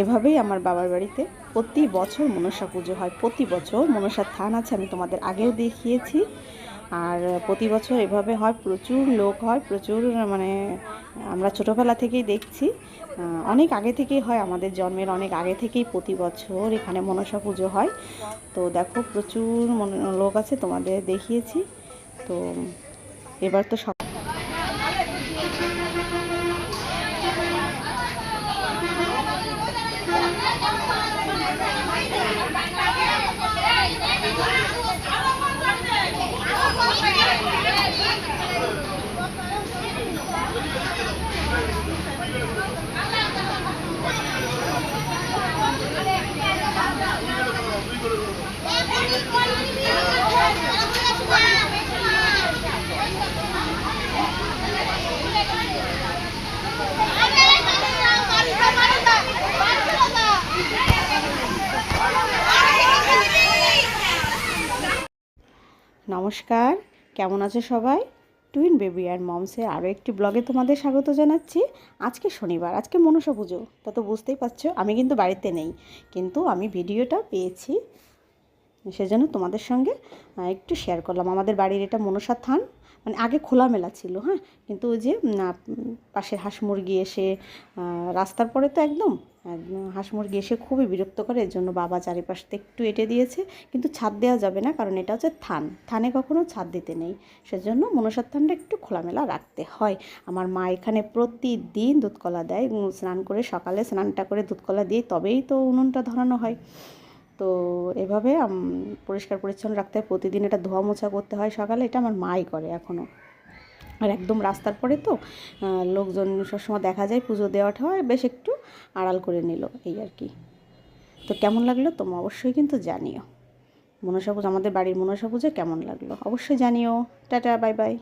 এভাবেই আমার বাবার বাড়িতে প্রতি বছর মনসা পুজো হয়। প্রতি বছর মনসার থান আছে, আমি তোমাদের আগেও দেখিয়েছি। আর প্রতি বছর এভাবে হয়, প্রচুর লোক হয়, প্রচুর মানে আমরা ছোটোবেলা থেকেই দেখছি। অনেক আগে থেকেই হয়, আমাদের জন্মের অনেক আগে থেকেই প্রতি বছর এখানে মনসা পুজো হয়। তো দেখো, প্রচুর লোক আছে তোমাদের দেখিয়েছি। তো এবার তো সব নমস্কার, কেমন আছে সবাই? টুইন বেবি আর মমসে আরও একটি ব্লগে তোমাদের স্বাগত জানাচ্ছি। আজকে শনিবার, আজকে মনসা পুজো। তা তো বুঝতেই পারছ, আমি কিন্তু বাড়িতে নেই, কিন্তু আমি ভিডিওটা পেয়েছি। সেজন্য তোমাদের সঙ্গে একটু শেয়ার করলাম। আমাদের বাড়ির এটা মনসা থান। মানে আগে খোলামেলা ছিল হ্যাঁ? কিন্তু ওই যে পাশের হাঁস মুরগি এসে রাস্তার পরে তো একদম হাঁস মুরগি এসে খুবই বিরক্ত করে, এর জন্য বাবা চারিপাশটা একটু এঁটে দিয়েছে, কিন্তু ছাদ দেওয়া যাবে না, কারণ এটা হচ্ছে থান। থানে কখনো ছাদ দিতে নেই। সেজন্য মনসার থানটা একটু খোলামেলা রাখতে হয়। আমার মা এখানে প্রতিদিন দুধকলা দেয় স্নান করে সকালে স্নানটা করে দুধকলা দিয়ে তবেই তো উনুনটা ধরানো হয়। তো এভাবে পরিষ্কার পরিচ্ছন্ন রাখতে হয়। প্রতিদিন এটা ধোয়া মোছা করতে হয় সকালে, এটা আমার মাই করে এখনও আর একদম রাস্তার পরে তো লোকজন সবসময় দেখা যায়, পুজো দেওয়াটা হয় বেশ একটু আড়াল করে নিল, এই আর কি। তো কেমন লাগল তোমরা অবশ্যই কিন্তু জানিও। মনসা পুজো, আমাদের বাড়ির মনসা পুজো কেমন লাগল? অবশ্যই জানিও। Tata, bye bye.